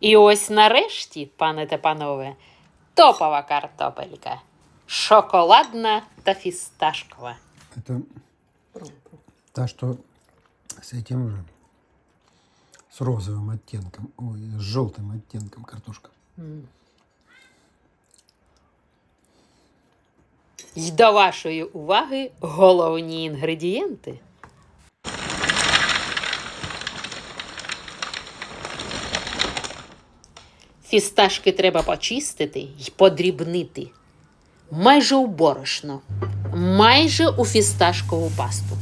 І ось нарешті, пане та панове, топова картопелька. Шоколадна та фісташкова. Это та, что с этим же, с розовым оттенком, ой, с желтым оттенком картошка. І до вашої уваги головні інгредієнти. Фісташки треба почистити і подрібнити. Майже у борошно, майже у фісташкову пасту.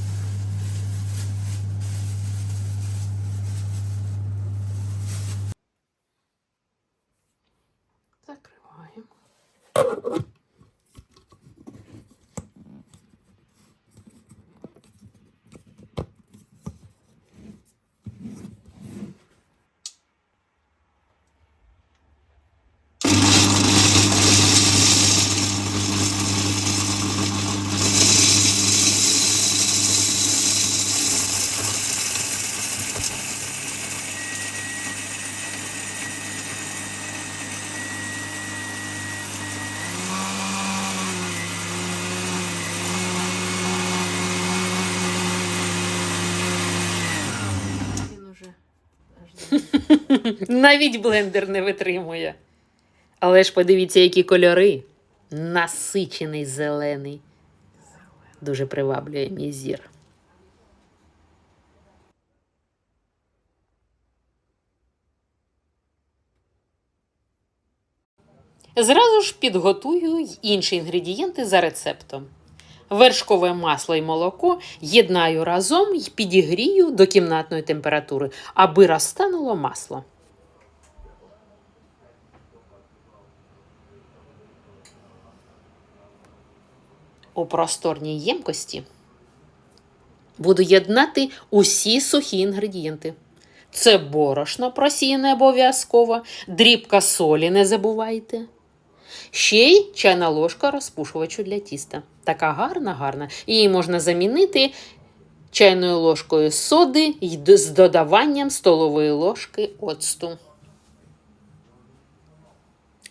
Навіть блендер не витримує. Але ж подивіться, які кольори. Насичений зелений. Дуже приваблює мій зір. Зразу ж підготую інші інгредієнти за рецептом. Вершкове масло і молоко єднаю разом і підігрію до кімнатної температури, аби розтануло масло. У просторній ємкості буду єднати усі сухі інгредієнти. Це борошно просіяне обов'язково, дрібка солі не забувайте. Ще й чайна ложка розпушувачу для тіста. Така гарна, гарна. Її можна замінити чайною ложкою соди й з додаванням столової ложки оцту.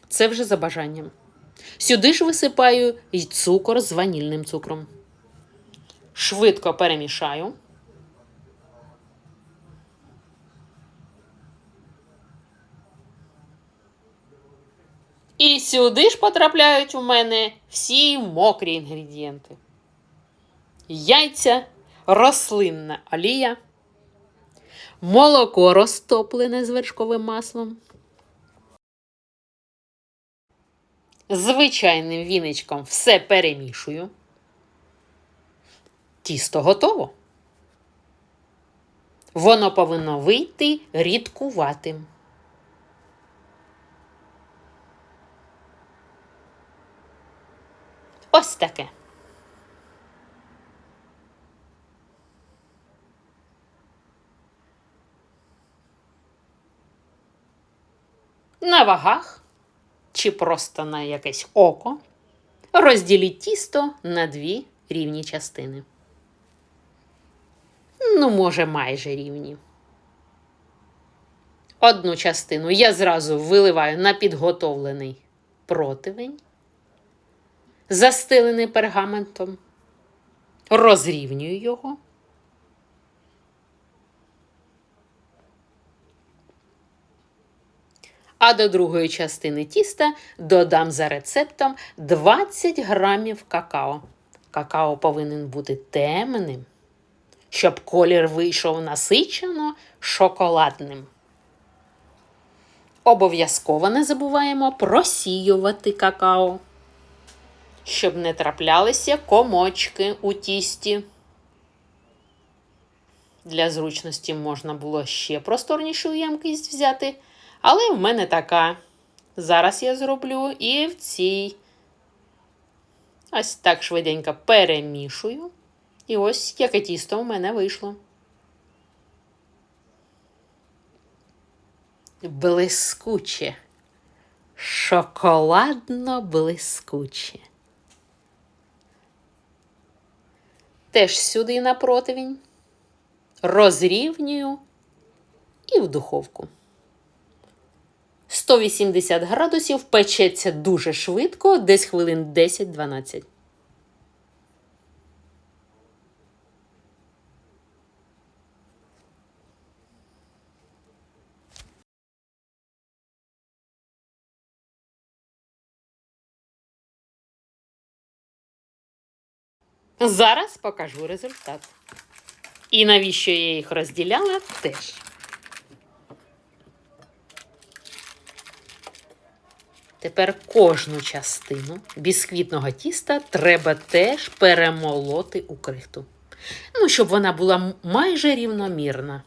Це вже за бажанням. Сюди ж висипаю й цукор з ванільним цукром. Швидко перемішаю. І сюди ж потрапляють у мене всі мокрі інгредієнти: яйця, рослинна олія, молоко розтоплене з вершковим маслом. Звичайним віничком все перемішую. Тісто готово. Воно повинно вийти рідкуватим. Ось таке. На вагах чи просто на якесь око розділіть тісто на дві рівні частини. Ну, може, майже рівні. Одну частину я зразу виливаю на підготовлений противень застелений пергаментом, розрівнюю його. А до другої частини тіста додам за рецептом 20 грамів какао. Какао повинен бути темним, щоб колір вийшов насичено шоколадним. Обов'язково не забуваємо просіювати какао щоб не траплялися комочки у тісті. Для зручності можна було ще просторнішу ємкість взяти, але в мене така. Зараз я зроблю і в цій. Ось так швиденько перемішую. І ось яке тісто у мене вийшло. Блискуче. Шоколадно блискуче. Теж сюди на противень. Розрівнюю і в духовку. 180 градусів печеться дуже швидко, десь хвилин 10-12. Зараз покажу результат. І навіщо я їх розділяла теж. Тепер кожну частину бісквітного тіста треба теж перемолоти у крихту. Ну, щоб вона була майже рівномірна.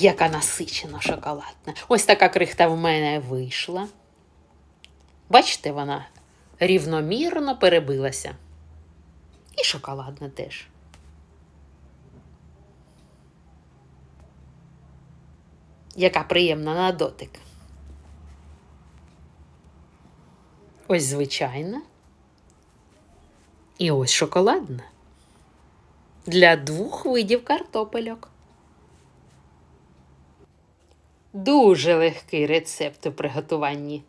Яка насичена шоколадна. Ось така крихта в мене вийшла. Бачите, вона рівномірно перебилася. І шоколадна теж. Яка приємна на дотик. Ось звичайна. І ось шоколадна. Для двох видів картопельок. Дуже легкий рецепт у приготуванні.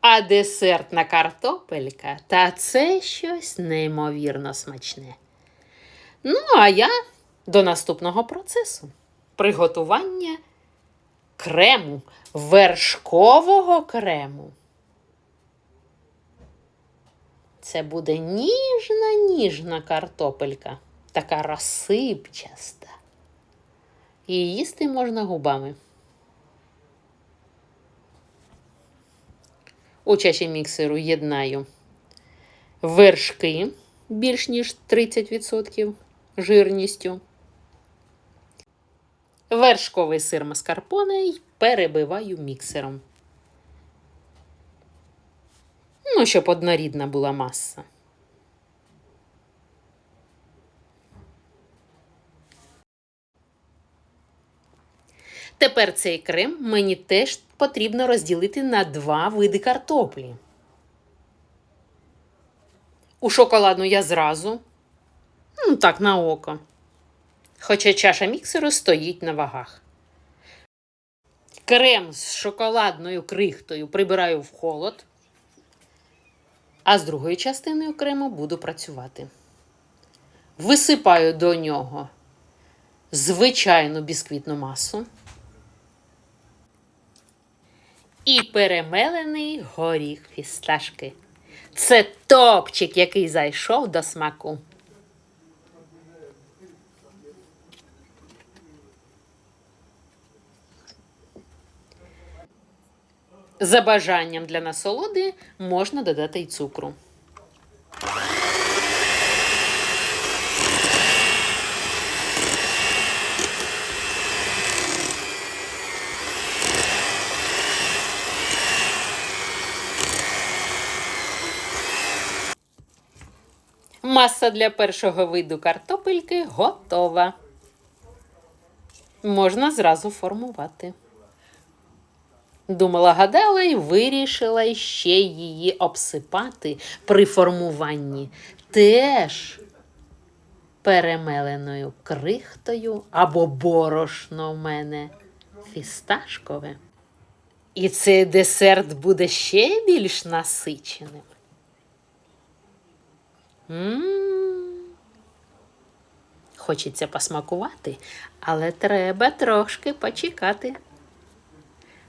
А десертна картопелька та це щось неймовірно смачне. Ну, а я до наступного процесу приготування крему, вершкового крему. Це буде ніжна ніжна картопелька, така розсипчаста. І їсти можна губами. У чаші міксеру єднаю вершки більш ніж 30% жирністю. Вершковий сир маскарпоне й перебиваю міксером. Ну, щоб однорідна була маса. Тепер цей крем мені теж потрібно розділити на два види картоплі. У шоколадну я зразу, ну так, на око. Хоча чаша міксеру стоїть на вагах. Крем з шоколадною крихтою прибираю в холод, а з другою частиною крему буду працювати. Висипаю до нього звичайну бісквітну масу і перемелений горіх фісташки. Це топчик, який зайшов до смаку. За бажанням для насолоди можна додати й цукру. Маса для першого виду картопельки готова. Можна зразу формувати. Думала, гадала і вирішила ще її обсипати при формуванні теж перемеленою крихтою або борошно в мене фісташкове. І цей десерт буде ще більш насиченим. Хочеться посмакувати, але треба трошки почекати.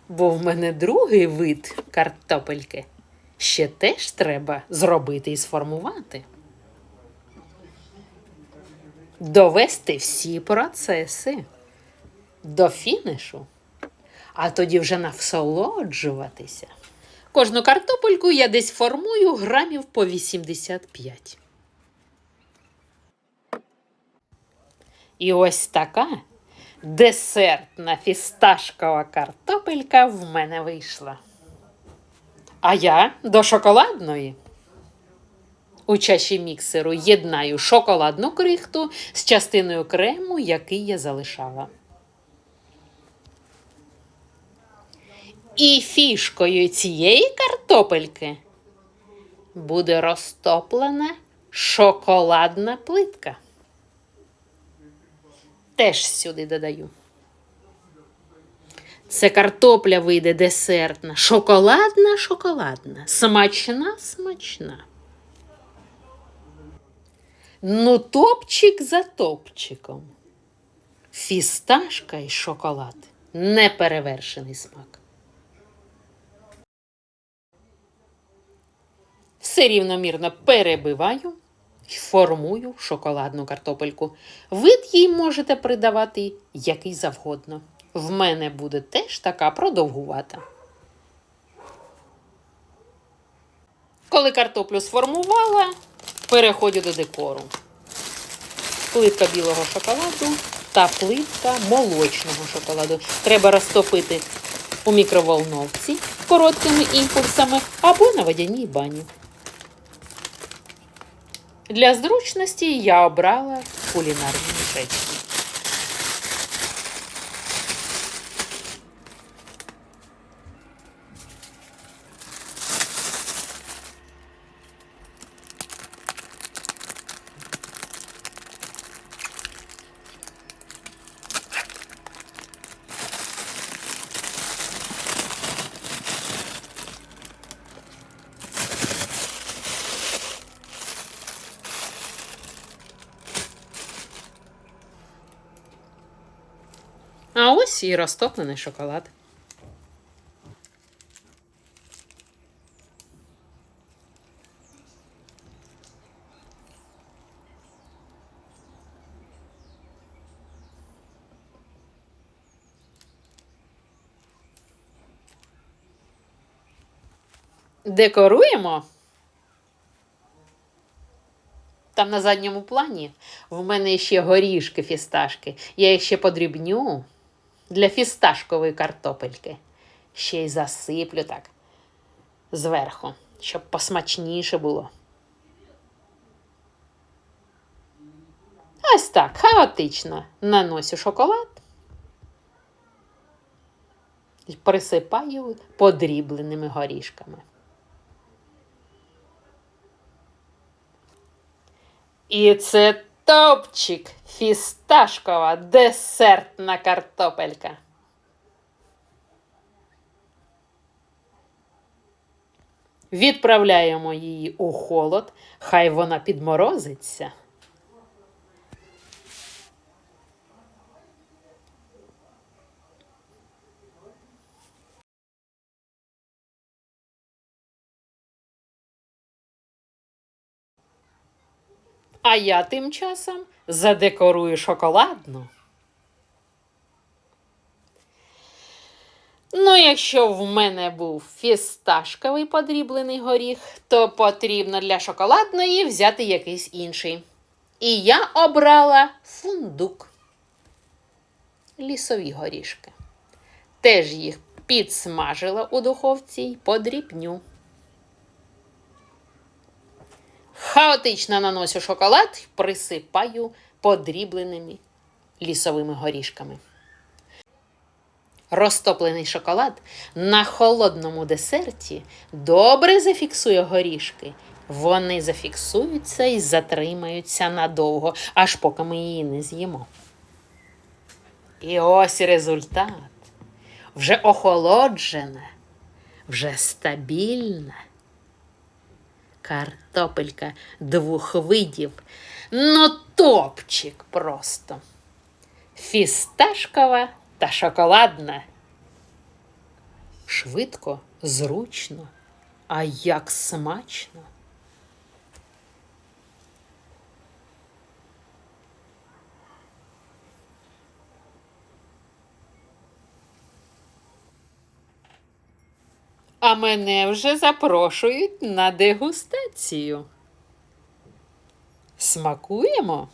Бо в мене другий вид картопельки ще теж треба зробити і сформувати. Довести всі процеси до фінішу, а тоді вже насолоджуватися Кожну картопельку я десь формую грамів по 85. І ось така десертна фісташкова картопелька в мене вийшла. А я до шоколадної. У чаші міксеру єднаю шоколадну крихту з частиною крему, який я залишала. І фішкою цієї картопельки буде розтоплена шоколадна плитка. Теж сюди додаю. Це картопля вийде десертна, шоколадна, шоколадна, смачна, смачна. Ну, топчик за топчиком. Фісташка і шоколад. Неперевершений смак. Все рівномірно перебиваю формую шоколадну картопельку. Вид їй можете придавати який завгодно. В мене буде теж така продовгувата. Коли картоплю сформувала, переходжу до декору. Плитка білого шоколаду та плитка молочного шоколаду. Треба розтопити у мікроволновці короткими імпульсами або на водяній бані. Для зручності я обрала кулінарні мішечки. А ось і розтоплений шоколад. Декоруємо. Там на задньому плані в мене ще горішки фісташки. Я їх ще подрібню для фісташкової картопельки. Ще й засиплю так зверху, щоб посмачніше було. Ось так, хаотично наносю шоколад і присипаю подрібленими горішками. І це топчик фісташкова десертна картопелька. Відправляємо її у холод, хай вона підморозиться. А я тим часом задекорую шоколадну. Ну, якщо в мене був фісташковий подріблений горіх, то потрібно для шоколадної взяти якийсь інший. І я обрала фундук. Лісові горішки. Теж їх підсмажила у духовці й подрібню. Хаотично наносю шоколад і присипаю подрібленими лісовими горішками. Розтоплений шоколад на холодному десерті добре зафіксує горішки. Вони зафіксуються і затримаються надовго, аж поки ми її не з'їмо. І ось результат. Вже охолоджене, вже стабільне. Картопелька двох видів. Ну, топчик просто. Фісташкова та шоколадна. Швидко, зручно, а як смачно. А мене вже запрошують на дегустацію. Смакуємо?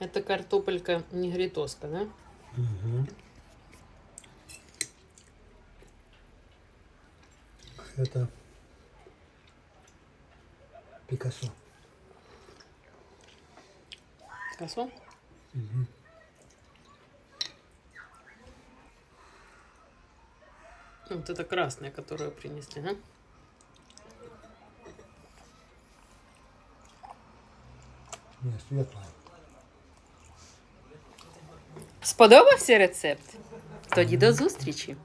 Это картопелька негритоска, да? Угу. Это Пикассо. Косо? Мгм. Вот это красная, которую принесли, да? Не, светлая. Сподобався рецепт? Тоді до зустрічі!